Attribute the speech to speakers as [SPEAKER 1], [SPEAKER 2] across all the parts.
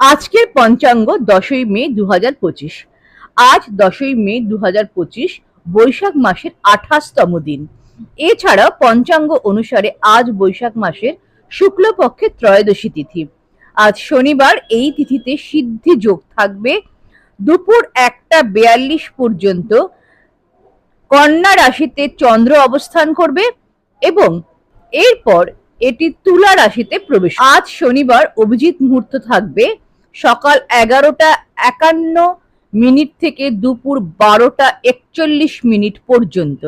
[SPEAKER 1] আজকের পঞ্চাঙ্গ দশই মে দু হাজার পঁচিশ। আজ দশই মে দু হাজার পঁচিশ, বৈশাখ মাসের আঠাশতম দিন। এছাড়া পঞ্চাঙ্গ অনুসারে আজ বৈশাখ মাসের শুক্লপক্ষের ত্রয়োদশী তিথি। আজ শনিবার এই তিথিতে সিদ্ধি যোগ থাকবে দুপুর একটা বেয়াল্লিশ পর্যন্ত। কন্যা রাশিতে চন্দ্র অবস্থান করবে এবং এরপর এটি তুলা রাশিতে প্রবেশ আজ শনিবার অভিজিৎ মুহূর্ত থাকবে সকাল এগারোটা একান্ন মিনিট থেকে দুপুর বারোটা একচল্লিশ মিনিট পর্যন্ত।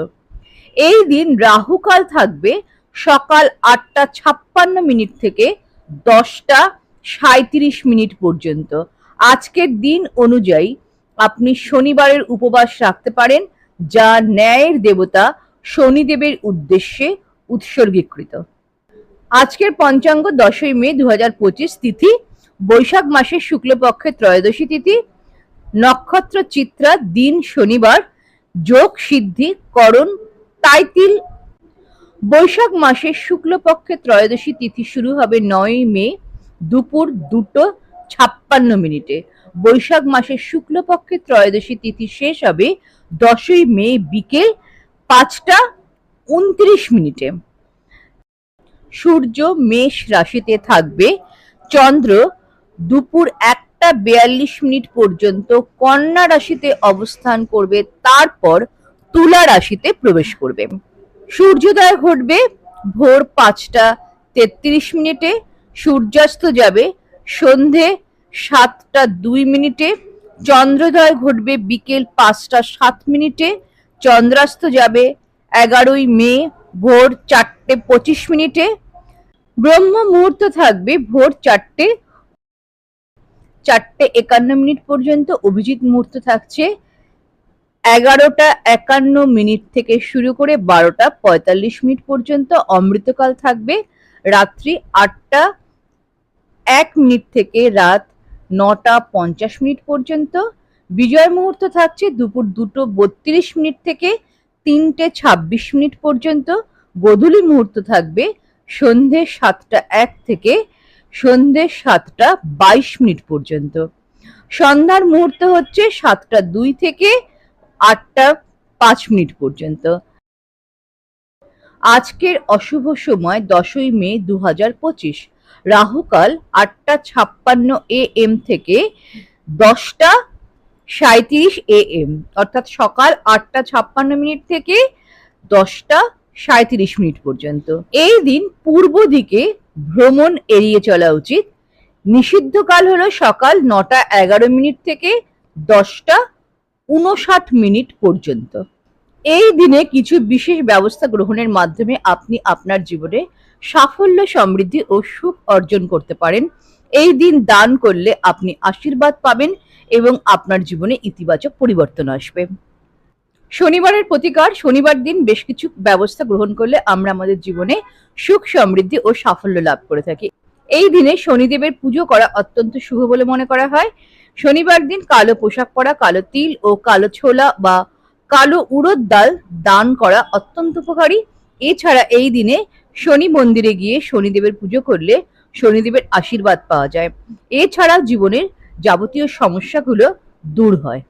[SPEAKER 1] এই দিন রাহুকাল থাকবে সকাল আটটা ছাপ্পান্ন মিনিট থেকে দশটা সাঁত্রিশ মিনিট পর্যন্ত। আজকের দিন অনুযায়ী আপনি শনিবারের উপবাস রাখতে পারেন, যা ন্যায়ের দেবতা শনিদেবের উদ্দেশ্যে উৎসর্গীকৃত। আজকের পঞ্চাঙ্গ দশই মে দু হাজার পঁচিশ তিথি বৈশাখ মাসের শুক্লপক্ষের ত্রয়োদশী তিথি, নক্ষত্র চিত্রা দিন শনিবার, যোগ সিদ্ধি, করণ, তাইতিল। বৈশাখ মাসের শুক্লপক্ষের ত্রয়োদশী তিথি শুরু হবে নয় মে দুপুর দুটো ছাপ্পান্ন মিনিটে। বৈশাখ মাসের শুক্লপক্ষের ত্রয়োদশী তিথি শেষ হবে দশই মে বিকেল পাঁচটা উনত্রিশ মিনিটে। সূর্য, মেষ রাশিতে থাকবে, চন্দ্র দুপুর একটা বিয়াল্লিশ মিনিট পর্যন্ত কন্যা রাশিতে অবস্থান করবে, তারপর তুলা রাশিতে প্রবেশ করবে। সূর্যোদয় ঘটবে ভোর পাঁচটা তেত্রিশ মিনিটে, সূর্যাস্ত যাবে সন্ধে সাতটা দুই মিনিটে, চন্দ্রোদয় ঘটবে বিকেল পাঁচটা সাত মিনিটে, চন্দ্রাস্ত যাবে এগারোই মে ভোর চারটে পঁচিশ মিনিটে ব্রহ্ম মুহূর্ত থাকবে ভোর চারটে চারটে একান্ন মিনিট পর্যন্ত অভিজিৎ মুহূর্ত থাকছে। এগারোটা একান্ন মিনিট থেকে শুরু করে বারোটা পঁয়তাল্লিশ মিনিট পর্যন্ত অমৃতকাল থাকবে। রাত্রি আটটা এক মিনিট থেকে রাত নটা পঞ্চাশ মিনিট পর্যন্ত। বিজয় মুহূর্ত থাকছে দুপুর দুটো বত্রিশ মিনিট থেকে তিনটে ছাব্বিশ মিনিট পর্যন্ত। গোধূলি মুহূর্ত থাকবে সন্ধে সাতটা এক থেকে সন্ধে সাতটা বাইশ মিনিট পর্যন্ত। সন্ধ্যার মুহূর্ত হচ্ছে সাতটা দুই থেকে আটটা পাঁচ মিনিট পর্যন্ত। আজকের অশুভ সময় দশই মে দু হাজার পঁচিশ। রাহুকাল আটটা ছাপ্পান্ন এ এম থেকে দশটা সাঁত্রিশ এ এম, অর্থাৎ সকাল আটটা ছাপ্পান্ন মিনিট থেকে দশটা সাঁত্রিশ মিনিট পর্যন্ত। এই দিন পূর্ব দিকে ভ্রমণ এড়িয়ে চলা উচিত। নিষিদ্ধকাল হলো সকাল নটা এগারো মিনিট থেকে দশটা উনষাট মিনিট পর্যন্ত। এই দিনে কিছু বিশেষ ব্যবস্থা গ্রহণের মাধ্যমে আপনি আপনার জীবনে সাফল্য, সমৃদ্ধি ও সুখ অর্জন করতে পারেন। এই দিন দান করলে আপনি আশীর্বাদ পাবেন এবং আপনার জীবনে ইতিবাচক পরিবর্তন আসবে। শনিবারের প্রতিকার, শনিবার দিন বেশ কিছু ব্যবস্থা গ্রহণ করলে আমরা আমাদের জীবনে সুখ, সমৃদ্ধি ও সাফল্য লাভ করে থাকি। এই দিনে শনিদেবের পুজো করা অত্যন্ত শুভ বলে মনে করা হয়। শনিবার দিন কালো পোশাক পরা, কালো তিল ও কালো ছোলা বা কালো উড়দ ডাল দান করা অত্যন্ত উপকারী। এছাড়া এই দিনে শনি মন্দিরে গিয়ে শনিদেবের পুজো করলে শনিদেবের আশীর্বাদ পাওয়া যায়। এছাড়া জীবনের যাবতীয় সমস্যাগুলো দূর হয়।